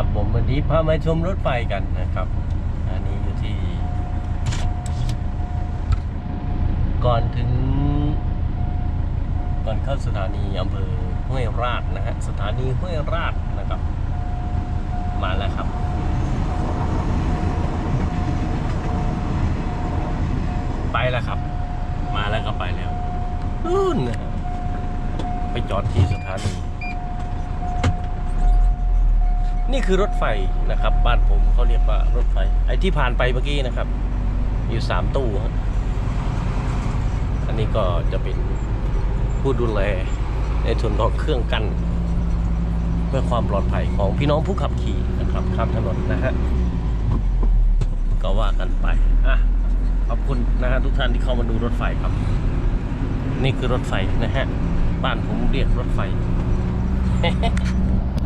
กับผมวันนี้พามาชมรถไฟกันนะครับ อันนี้อยู่ที่ ก่อนถึง ก่อนเข้าสถานีอำเภอห้วยราชนะฮะสถานีห้วยราชนะครับ มาแล้วครับไปแล้วครับ มาแล้วก็ไปแล้วนู่นนะฮะไปจอดที่สถานี นี่คือรถไฟนะครับ บ้านผมเขาเรียกว่ารถไฟ ไอ้ที่ผ่านไปเมื่อกี้นะครับ อยู่สามตู้อันนี้ก็จะเป็นผู้ดูแลในส่วนของเครื่องกั้นเพื่อความปลอดภัยของพี่น้องผู้ขับขี่นะครับข้ามถนนนะฮะก็ว่ากันไปอะขอบคุณนะฮะทุกท่านที่เข้ามาดูรถไฟครับ นี่คือรถไฟนะฮะ บ้านผมเรียกรถไฟ